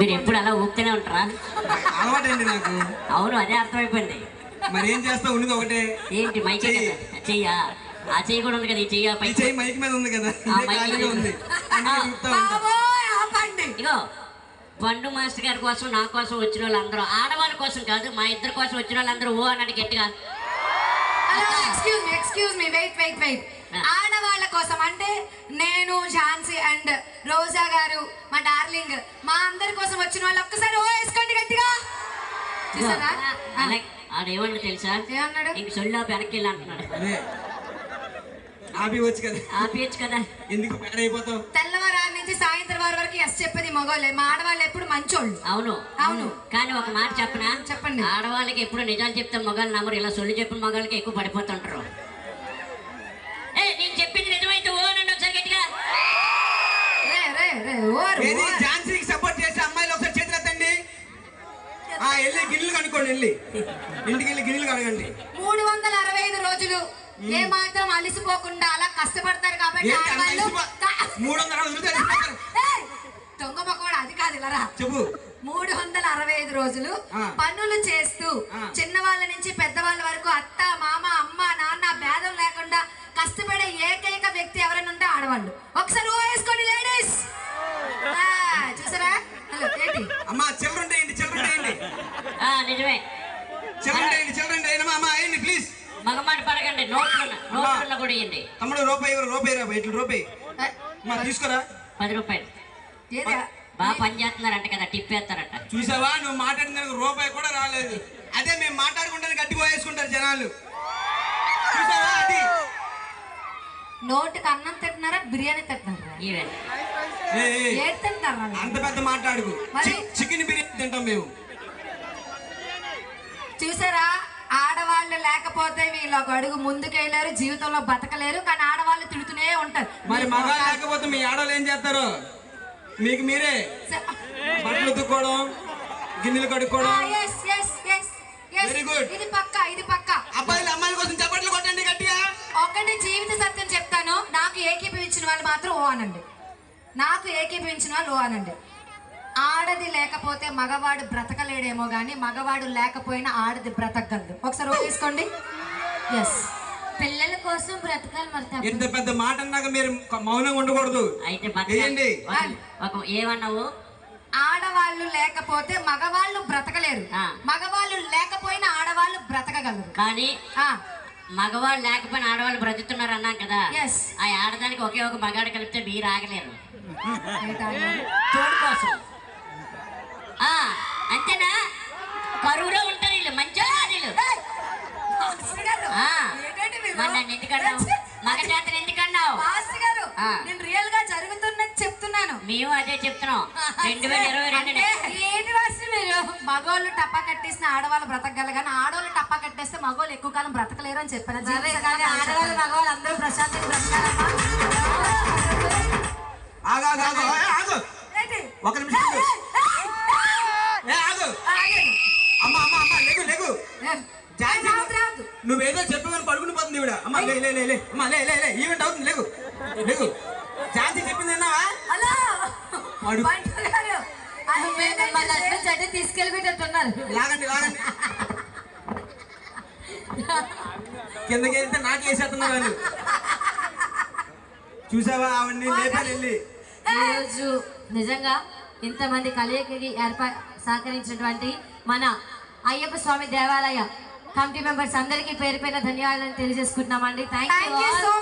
మీరు ఎప్పుడు అలా ఊపుతూనే ఉంటారా? అలవాటండి నాకు? అవును అదే అర్థమైపోయింది. మరి ఏం చేస్తావు ఉన్నది ఒకటే. ఏంటి మైకే చెయ్యి. ఆ చెయ్యి కూడా ఉంది కదా ఈ చెయ్యి ఈ పై చెయ్యి మైక్ మీద ఉంది కదా. మైక్ ఉంది. ఇగో పండు మాస్టర్ గారి కోసం నా కోసం వచ్చిన వాళ్ళందరూ ఆడవాళ్ళ కోసం కాదు మా ఇద్దరి కోసం వచ్చిన వాళ్ళందరూ ఓ అన్నట్టు గట్టిగా. Hello excuse me excuse me wait wait wait. ఆడవాళ్ళ కోసం అంటే నేను ఝాన్సీ అండ్ రోజా గారు మా డార్లింగ్ మా అందరి కోసం వచ్చిన వాళ్ళు ఒక్కసారి ఓ వేసుకోండి గట్టిగా. చూసారా? ఆడేమన్నా తెలుసా? ఏమన్నాడు? ఇంక సొల్లా వెనక్కి వెళ్ళి అంటున్నాడు. అదే. ఆపి వచ్చు కదా. ఆపేయచ్చు కదా. ఎందుకు పేడ అయిపోతావు? తెల్లవారు నుంచి సాయంత్రం వారి వరకు ఎస్ చెప్పేది మగవాళ్ళే మా ఆడవాళ్ళు ఎప్పుడు మంచోళ్ళు. అవును. అవును. కానీ ఒక మాట చెప్పనా? చెప్పండి. ఆడవాళ్ళకి ఎప్పుడు నిజాలు చెప్తే మగాళ్ళు నమ్మరు. ఇలా సొల్లు చెప్పిన మగాళ్ళకి ఎక్కువ పడిపోతుంటారు. వెళ్ళి గిన్నెలు కనుక్కోండి వెళ్ళి ఇంటికి వెళ్ళి గిన్నెలు కడగండి మూడు వందల అరవై ఐదు రోజులు ఏ మాత్రం అలిసిపోకుండా అలా కష్టపడతారు కాబట్టి ఏంటి అంత ఆడవాళ్ళు అలసిపో- కా- మూడు వందల అరవై రూపాయలు ఇస్తారు. ఏయ్! దొంగ మొక్కవాడు అది కాదు ఇలా రా. చెప్పు మూడు వందల అరవై ఐదు రోజులు ఆ. పనులు చేస్తూ ఆ. చిన్నవాళ్ళ నుంచి పెద్దవాళ్ళ వరకు అత్త మామ అమ్మ నాన్న భేదం లేకుండా కష్టపడే ఏకైక వ్యక్తి ఎవరైనా ఉంటే ఆడవాళ్ళు ఒకసారి వేసుకోండి లేడీస్ చూసారా హలో ఏంటి అమ్మా చిల్డ్రన్ వేయండి చిల్డ్రన్ వేయండి ఆ, నిజమే. వేయండి చిల్డ్రన్ వేయండి అమ్మా వేయండి ప్లీజ్ మగమాట పడకండి నోట్లున్న నోట్లున్న కూడా ఇవ్వండి తమ్ముడు రూపాయి ఇవ్వరు రూపాయి ఇట్లు రూపాయి. అమ్మా తీసుకురా. పది రూపాయలు? బాగా పని చేస్తున్నారంట కదా టిప్ వేస్తారంట చూసావా? నువ్వు మాట్లాడిన రూపాయి కూడా రాలేదు. అదే మేము మాట్లాడుకుంటాను గట్టి పోయేసుకుంటారు జనాలు. చూసావా అది? నోటికి అన్నం తింటున్నారా బిర్యానీ తింటున్నారా? ఏ, తింటారా అంత పెద్ద మాట్లాడుకు. చికెన్ బిర్యానీ తింటాం మేము. చూసారా? ఆడవాళ్ళు లేకపోతే వీళ్ళు ఒక అడుగు ముందుకెళ్ళారు జీవితంలో బతకలేరు కానీ ఆడవాళ్ళు తిడుతూనే ఉంటారు. మరి మగా లేకపోతే మీ ఆడవాళ్ళు ఏం చేస్తారు? మీకు మీరే. బట్టలు ఉతుక్కోవడం గిన్నెలు కడుక్కోవడం. ఇది పక్క ఇది పక్క. అబ్బాయిలు అమ్మాయిల కోసం చప్పట్లు కొట్టండి గట్టిగా. ఒకటి జీవిత సత్యం చెప్తాను. నాకు ఏకీభవించిన వాళ్ళు మాత్రం ఓ అనండి. నాకు ఏకీభవించిన వాళ్ళు ఓ అనండి. ఆడది లేకపోతే మగవాడు బ్రతకలేడేమో కానీ మగవాడు లేకపోయినా ఆడది బ్రతకగలదు ఒకసారి తీసుకోండి. ఎస్ పిల్లల కోసం బ్రతకాలి మరి ఇంత పెద్ద మాట అన్నాక మీరు మౌనంగా ఉండకూడదు. అయితే ఏమన్నావు? ఆడవాళ్ళు లేకపోతే మగవాళ్ళు బ్రతకలేరు. మగవాళ్ళు లేకపోయినా ఆడవాళ్ళు బ్రతకగలరు. కానీ ఆ, మగవాళ్ళు లేకపోయినా ఆడవాళ్ళు బ్రతుకుతున్నారు అన్నాం కదా. Yes. ఆ ఆడదానికి ఒకే ఒక మగాడు కలిపితే మీరు ఆగలేరు. కోసం ఆ, అంతేనా కరువులో ఉంటారు వీళ్ళు మంచి వీళ్ళు ఏయ్! మాస్టర్ గారు, ఆ. ఏంటండి మీరు? మరి నన్ను ఎందుకన్నావు? మగ జాతర ఎందుకన్నావు? మాస్టర్ గారు ఆ. నేను రియల్గా జరుగుతున్నది చెప్తున్నాను. మేము అదే చెప్తున్నాం. రెండు వేల ఇరవై రెండు అంటే ఏంటి మాస్టర్ మీరు? మగోళ్ళు టప్పా కట్టేసిన ఆడవాళ్ళు బ్రతకగలరు కానీ ఆడవాళ్ళు టప్పా కట్టేస్తే మగోళ్ళు ఎక్కువ కాలం బ్రతకలేరు అని చెప్పాను ఆడవాళ్ళు మగవాళ్ళు అందరూ ప్రశాంతంగా బ్రతకాలమ్మా? ఒక నిమిషం ఆగు. అమ్మ అమ్మ అమ్మ లేగు లేగు. నువ్వేదో చెప్పమని పోతుంది ఇవిడ అమ్మ లే లే లే అమ్మ లే లే లే. ఈవెంట్ అవుతుంది లేగు లేగు ఝాన్సీ చెప్పింది విన్నావా? హలో. తీసుకెళ్ళిపెట్టున్నారు లాగండి లాగండి. కిందకి వెళ్తే నాకు వేసేస్తున్నారు వాళ్ళు. చూసావా అవన్నీ? లేపాలి వెళ్ళి. ఈరోజు నిజంగా ఇంతమంది కలయికకి ఏర్పా సహకరించినటువంటి మన అయ్యప్ప స్వామి దేవాలయ కమిటీ మెంబర్స్ అందరికీ పేరు పేరు ధన్యవాదాలు తెలియజేసుకుంటున్నామండి థ్యాంక్ యూ.